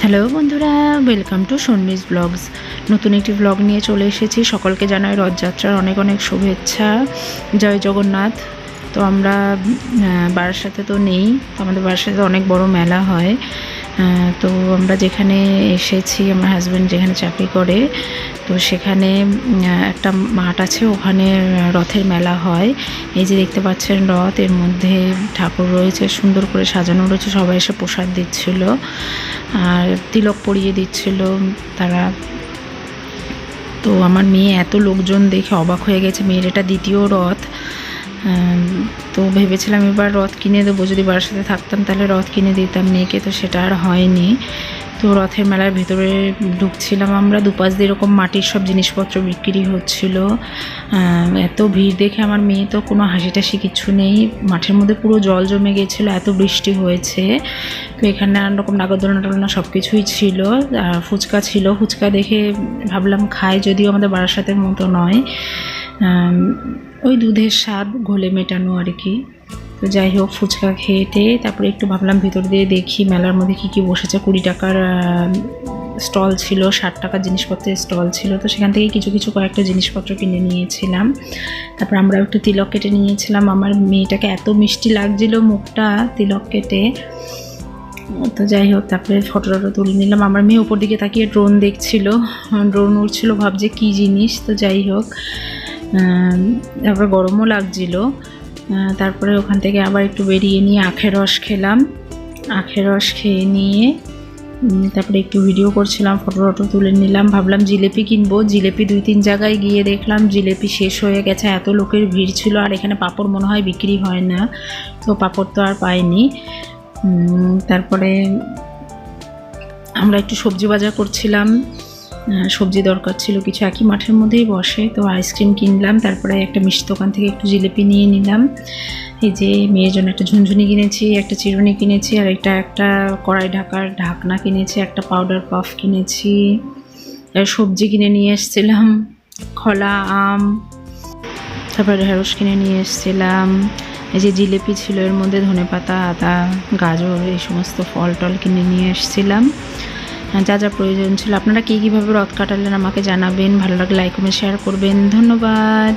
Hello বন্ধুরা welcome to সন্মিস blogs নতুন একটি ব্লগ নিয়ে চলে এসেছি। সকলকে জানাই রথযাত্রার অনেক অনেক শুভেচ্ছা। জয় জগন্নাথ। তো আমরা আহ, সাথে তো নেই। তো আমাদের বারাসাতে অনেক বড় মেলা হয়। তো আমরা যেখানে এসেছি, আমার হাজব্যান্ড যেখানে চাকরি করে, তো সেখানে একটা মাঠ আছে, ওখানে রথের মেলা হয়। এই যে দেখতে পাচ্ছেন রথ, এর মধ্যে ঠাকুর রয়েছে, সুন্দর করে সাজানো রয়েছে, সবাই এসে প্রসাদ দিচ্ছিল, আর তিলক পরিয়ে দিচ্ছিল তারা। তো আমার মেয়ে এত লোকজন দেখে অবাক হয়ে গেছে, মেয়ের এটা দ্বিতীয় রথ। তো ভেবেছিলাম এবার রথ কিনে দেবো, যদি বাবার সাথে থাকতাম তাহলে রথ কিনে দিতাম মেয়েকে, তো সেটা আর হয়নি। তো রথের মেলার ভেতরে ঢুকছিলাম আমরা, দুপাশ দিয়ে এরকম মাটির সব জিনিসপত্র বিক্রি হচ্ছিল। এত ভিড় দেখে আমার মেয়ে তো কোনো হাসি টাসি কিছু নেই। মাঠের মধ্যে পুরো জল জমে গেছিল, এত বৃষ্টি হয়েছে। তো এখানে নানান রকম নাগরদোলনা টোলনা সব কিছুই ছিল। ফুচকা ছিল, ফুচকা দেখে ভাবলাম খাই, যদিও আমাদের বারাসাতের মতো নয়। ওই দুধের স্বাদ ঘোলে মেটানো আর কি। তো যাই হোক, ফুচকা খেয়েটে তারপরে একটু ভাবলাম ভিতর দিয়ে দেখি মেলার মধ্যে কী কী বসেছে। কুড়ি টাকার স্টল ছিল, ষাট টাকার জিনিসপত্রের স্টল ছিল। তো সেখান থেকে কিছু কিছু কয়েকটা জিনিসপত্র কিনে নিয়েছিলাম। তারপর আমরা একটু তিলক কেটে নিয়েছিলাম। আমার মেয়েটাকে এত মিষ্টি লাগছিল মুখটা তিলক কেটে। তো যাই হোক, তারপরে ফটো টটো তুলে নিলাম। আমার মেয়ে উপর দিকে তাকিয়ে ড্রোন দেখছিল। ড্রোন উঠছিল ভাবছে কী জিনিস? তো যাই হোক তারপর গরমও লাগছিল। তারপরে ওখান থেকে আবার একটু বেরিয়ে নিয়ে আখের রস খেলাম। আখের রস খেয়ে নিয়ে তারপরে একটু ভিডিও করছিলাম ফটো টটো তুলে নিলাম। ভাবলাম জিলেপি কিনবো। জিলেপি দুই তিন জায়গায় গিয়ে দেখলাম জিলেপি শেষ হয়ে গেছে। এত লোকের ভিড় ছিল আর এখানে পাপড় মনে হয় বিক্রি হয় না। তো পাপড় তো আর পাইনি। তারপরে আমরা একটু সবজি বাজার করছিলাম। সবজি দরকার ছিল, কিছু একই মাঠের মধ্যেই বসে। তো আইসক্রিম কিনলাম, তারপরে একটা মিষ্টি দোকান থেকে একটু জিলিপি নিয়ে নিলাম। এই যে মেয়ের জন্য একটা ঝুনঝুনি কিনেছি, একটা চিরুনি কিনেছি, আর একটা একটা কড়াই ঢাকার ঢাকনা কিনেছি, একটা পাউডার পাফ কিনেছি। সবজি কিনে নিয়ে এসেছিলাম, খলা, আম, তারপরে ঢেঁড়স কিনে নিয়ে এসেছিলাম। এই যে জিলেপি ছিল, এর মধ্যে ধনেপাতা, আদা, গাজর, এই সমস্ত ফল টল কিনে নিয়ে এসেছিলাম। যা যা প্রয়োজন ছিল। আপনারা কী কীভাবে রথ কাটালেন আমাকে জানাবেন। ভালো লাগলে লাইক কমেন্ট শেয়ার করবেন। ধন্যবাদ।